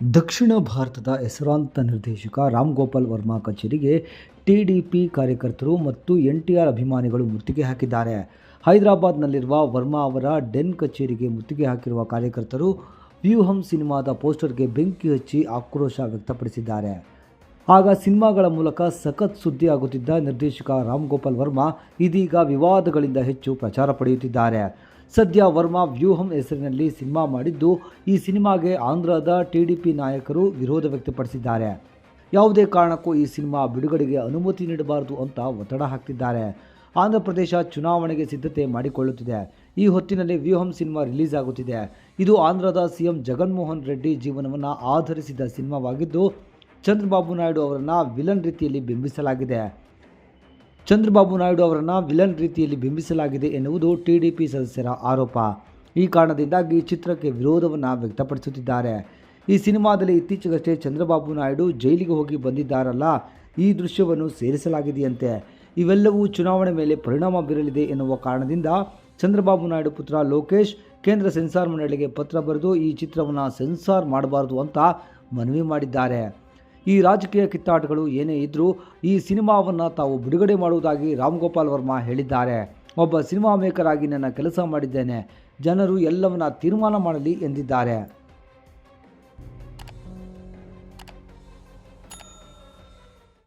ದಕ್ಷಿಣ ಭಾರತದ ಹೆಸರಾಂತ ನಿರ್ದೇಶಕ ರಾಮ್ ಗೋಪಾಲ್ ವರ್ಮಾ ಕಚೇರಿಗೆ ಟಿಡಿಪಿ ಕಾರ್ಯಕರ್ತರು ಮತ್ತು ಎನ್ ಟಿ ಆರ್ ಅಭಿಮಾನಿಗಳು ಮುತ್ತಿಗೆ ಹಾಕಿದ್ದಾರೆ. ಹೈದರಾಬಾದ್ನಲ್ಲಿರುವ ವರ್ಮಾ ಅವರ ಡೆನ್ ಕಚೇರಿಗೆ ಮುತ್ತಿಗೆ ಹಾಕಿರುವ ಕಾರ್ಯಕರ್ತರು ವ್ಯೂಹಂ ಸಿನಿಮಾದ ಪೋಸ್ಟರ್ಗೆ ಬೆಂಕಿ ಹಚ್ಚಿ ಆಕ್ರೋಶ ವ್ಯಕ್ತಪಡಿಸಿದ್ದಾರೆ. ಆಗ ಸಿನಿಮಾಗಳ ಮೂಲಕ ಸಖತ್ ಸುದ್ದಿ ಆಗುತ್ತಿದ್ದ ನಿರ್ದೇಶಕ ರಾಮ್ ಗೋಪಾಲ್ ವರ್ಮಾ ಇದೀಗ ವಿವಾದಗಳಿಂದ ಹೆಚ್ಚು ಪ್ರಚಾರ ಪಡೆಯುತ್ತಿದ್ದಾರೆ. ಸದ್ಯ ವರ್ಮಾ ವ್ಯೂಹಂ ಹೆಸರಿನಲ್ಲಿ ಸಿನಿಮಾ ಮಾಡಿದ್ದು, ಈ ಸಿನಿಮಾಗೆ ಆಂಧ್ರದ ಟಿಡಿಪಿ ನಾಯಕರು ವಿರೋಧ ವ್ಯಕ್ತಪಡಿಸಿದ್ದಾರೆ. ಯಾವುದೇ ಕಾರಣಕ್ಕೂ ಈ ಸಿನಿಮಾ ಬಿಡುಗಡೆಗೆ ಅನುಮತಿ ನೀಡಬಾರದು ಅಂತ ಒತ್ತಡ ಹಾಕ್ತಿದ್ದಾರೆ. ಆಂಧ್ರ ಪ್ರದೇಶ ಚುನಾವಣೆಗೆ ಸಿದ್ಧತೆ ಮಾಡಿಕೊಳ್ಳುತ್ತಿದೆ. ಈ ಹೊತ್ತಿನಲ್ಲಿ ವ್ಯೂಹಂ ಸಿನಿಮಾ ರಿಲೀಸ್ ಆಗುತ್ತಿದೆ. ಇದು ಆಂಧ್ರದ ಸಿಎಂ ಜಗನ್ಮೋಹನ್ ರೆಡ್ಡಿ ಜೀವನವನ್ನು ಆಧರಿಸಿದ ಸಿನಿಮಾವಾಗಿದ್ದು, ಚಂದ್ರಬಾಬು ನಾಯ್ಡು ಅವರನ್ನು ವಿಲನ್ ರೀತಿಯಲ್ಲಿ ಬಿಂಬಿಸಲಾಗಿದೆ. ಚಂದ್ರಬಾಬು ನಾಯ್ಡು ಅವರನ್ನು ವಿಲನ್ ರೀತಿಯಲ್ಲಿ ಬಿಂಬಿಸಲಾಗಿದೆ ಎನ್ನುವುದು ಟಿಡಿಪಿ ಸದಸ್ಯರ ಆರೋಪ. ಈ ಕಾರಣದಿಂದಾಗಿ ಚಿತ್ರಕ್ಕೆ ವಿರೋಧವನ್ನು ವ್ಯಕ್ತಪಡಿಸುತ್ತಿದ್ದಾರೆ. ಈ ಸಿನಿಮಾದಲ್ಲಿ ಇತ್ತೀಚೆಗಷ್ಟೇ ಚಂದ್ರಬಾಬು ನಾಯ್ಡು ಜೈಲಿಗೆ ಹೋಗಿ ಬಂದಿದ್ದಾರಲ್ಲ, ಈ ದೃಶ್ಯವನ್ನು ಸೇರಿಸಲಾಗಿದೆಯಂತೆ. ಇವೆಲ್ಲವೂ ಚುನಾವಣೆ ಮೇಲೆ ಪರಿಣಾಮ ಬೀರಲಿದೆ ಎನ್ನುವ ಕಾರಣದಿಂದ ಚಂದ್ರಬಾಬು ನಾಯ್ಡು ಪುತ್ರ ಲೋಕೇಶ್ ಕೇಂದ್ರ ಸೆನ್ಸಾರ್ ಮಂಡಳಿಗೆ ಪತ್ರ ಬರೆದು ಈ ಚಿತ್ರವನ್ನು ಸೆನ್ಸಾರ್ ಮಾಡಬಾರದು ಅಂತ ಮನವಿ ಮಾಡಿದ್ದಾರೆ. ಈ ರಾಜಕೀಯ ಕಿತ್ತಾಟಗಳು ಏನೇ ಇದ್ದರೂ ಈ ಸಿನಿಮಾವನ್ನು ತಾವು ಬಿಡುಗಡೆ ಮಾಡುವುದಾಗಿ ರಾಮ್ ಗೋಪಾಲ್ ವರ್ಮಾ ಹೇಳಿದ್ದಾರೆ. ಒಬ್ಬ ಸಿನಿಮಾ ಮೇಕರ್ ಆಗಿ ನನ್ನ ಕೆಲಸ ಮಾಡಿದ್ದೇನೆ. ಜನರು ಎಲ್ಲವನ್ನ ತೀರ್ಮಾನ ಮಾಡಲಿ ಎಂದಿದ್ದಾರೆ.